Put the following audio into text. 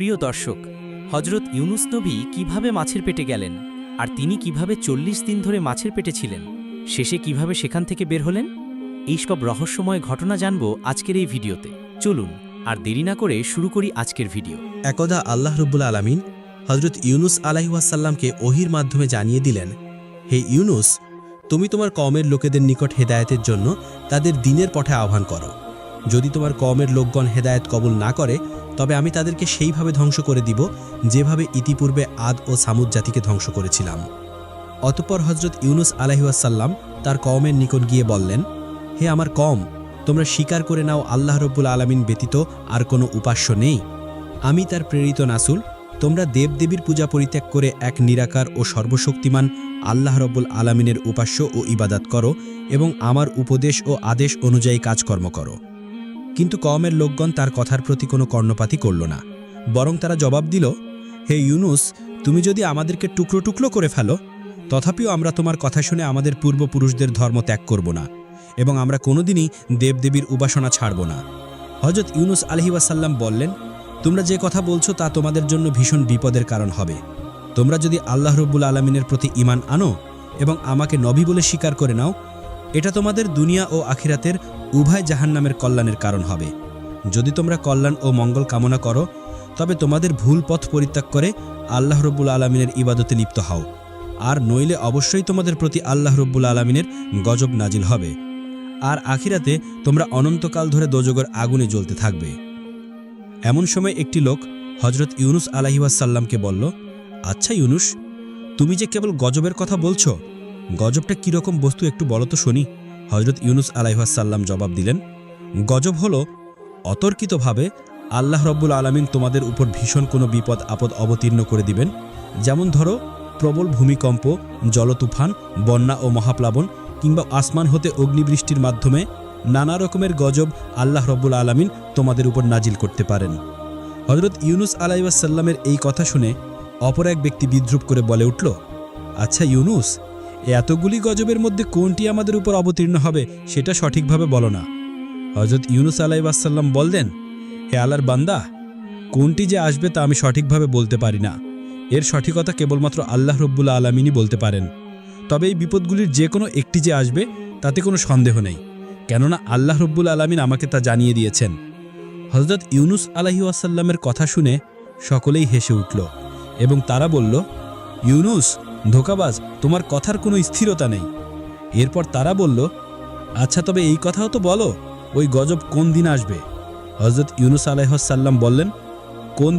প্রিয় দর্শক হজরত ইউনুস নবী কীভাবে মাছের পেটে গেলেন? আর তিনি কীভাবে চল্লিশ দিন ধরে মাছের পেটে ছিলেন? শেষে কীভাবে সেখান থেকে বের হলেন? এই সব রহস্যময় ঘটনা জানব আজকের এই ভিডিওতে। চলুন, আর দেরি না করে শুরু করি আজকের ভিডিও। একদা আল্লাহ রব্বুল আলামিন হজরত ইউনুস আলাইহাসাল্লামকে ওহির মাধ্যমে জানিয়ে দিলেন, হে ইউনুস, তুমি তোমার কমের লোকেদের নিকট হেদায়তের জন্য তাদের দিনের পথে আহ্বান করো। যদি তোমার কমের লোকগণ হেদায়েত কবুল না করে, তবে আমি তাদেরকে সেইভাবে ধ্বংস করে দিব, যেভাবে ইতিপূর্বে আদ ও সামুদ জাতিকে ধ্বংস করেছিলাম। অতঃপর হজরত ইউনুস আলাইহাসাল্লাম তার কওমের নিকট গিয়ে বললেন, হে আমার কম তোমরা স্বীকার করে নাও আল্লাহ রব্বুল আলামিন ব্যতীত আর কোনো উপাস্য নেই। আমি তার প্রেরিত নাসুল, তোমরা দেবদেবীর পূজা পরিত্যাগ করে এক নিরাকার ও সর্বশক্তিমান আল্লাহ রব্বুল আলামিনের উপাস্য ও ইবাদাত করো এবং আমার উপদেশ ও আদেশ অনুযায়ী কাজকর্ম করো। কিন্তু কমের লোকগণ তার কথার প্রতি কোনো কর্ণপাতি করল না। বরং তারা জবাব দিল, হে ইউনুস, তুমি যদি আমাদেরকে টুকরো টুকরো করে ফেলো, তথাপিও আমরা তোমার কথা শুনে আমাদের পূর্বপুরুষদের ধর্ম ত্যাগ করব না এবং আমরা কোনোদিনই দেবদেবীর উপাসনা ছাড়ব না। হজরত ইউনুস আলহিবাসাল্লাম বললেন, তোমরা যে কথা বলছো তা তোমাদের জন্য ভীষণ বিপদের কারণ হবে। তোমরা যদি আল্লাহ রব্বুল আলমিনের প্রতি ইমান আনো এবং আমাকে নবী বলে স্বীকার করে নাও, এটা তোমাদের দুনিয়া ও আখিরাতের উভয় জাহান্নামের কল্যাণের কারণ হবে। যদি তোমরা কল্যাণ ও মঙ্গল কামনা করো, তবে তোমাদের ভুল পথ পরিত্যাগ করে আল্লাহ রব্বুল আলমিনের ইবাদতে লিপ্ত হও। আর নইলে অবশ্যই তোমাদের প্রতি আল্লাহ রব্বুল আলমিনের গজব নাজিল হবে। আর আখিরাতে তোমরা অনন্তকাল ধরে দোজগর আগুনে জ্বলতে থাকবে। এমন সময় একটি লোক হজরত ইউনুস আলাহিবাসাল্লামকে বলল আচ্ছা ইউনুস, তুমি যে কেবল গজবের কথা বলছো, গজবটা কীরকম বস্তু একটু বলো তো শুনি। হজরত ইউনুস আলাইহাসাল্লাম জবাব দিলেন, গজব হল অতর্কিতভাবে আল্লাহ রব্বুল আলমিন তোমাদের উপর ভীষণ কোনো বিপদ, আপদ অবতীর্ণ করে দিবেন। যেমন ধরো, প্রবল ভূমিকম্প, জলতুফান, বন্যা ও মহাপ্লাবন কিংবা আসমান হতে অগ্নিবৃষ্টির মাধ্যমে নানা রকমের গজব আল্লাহ রব্বুল আলমিন তোমাদের উপর নাজিল করতে পারেন। হজরত ইউনুস আলাইসাল্লামের এই কথা শুনে অপর এক ব্যক্তি বিদ্রুপ করে বলে উঠল আচ্ছা ইউনুস এতগুলি গজবের মধ্যে কোনটি আমাদের উপর অবতীর্ণ হবে, সেটা সঠিকভাবে বলো না। হজরত ইউনুস আলাইসাল্লাম বললেন, হে আল্লাহর বান্দা, কোনটি যে আসবে তা আমি সঠিকভাবে বলতে পারি না। এর সঠিকতা কেবলমাত্র আল্লাহ রব্বুল আলমিনই বলতে পারেন। তবে এই বিপদগুলির যে কোনো একটি যে আসবে, তাতে কোনো সন্দেহ নেই। কেননা আল্লাহ রব্বুল আলমিন আমাকে তা জানিয়ে দিয়েছেন। হজরত ইউনুস আলাহি আসাল্লামের কথা শুনে সকলেই হেসে উঠল এবং তারা বলল, ইউনুস ধোকাবাজ, তোমার কথার কোনো স্থিরতা নেই। এরপর তারা বলল আচ্ছা তবে এই কথাও তো বলো, ওই গজব কোন দিন আসবে? হজরত ইউনুস আলাইহসাল্লাম বললেন, কোন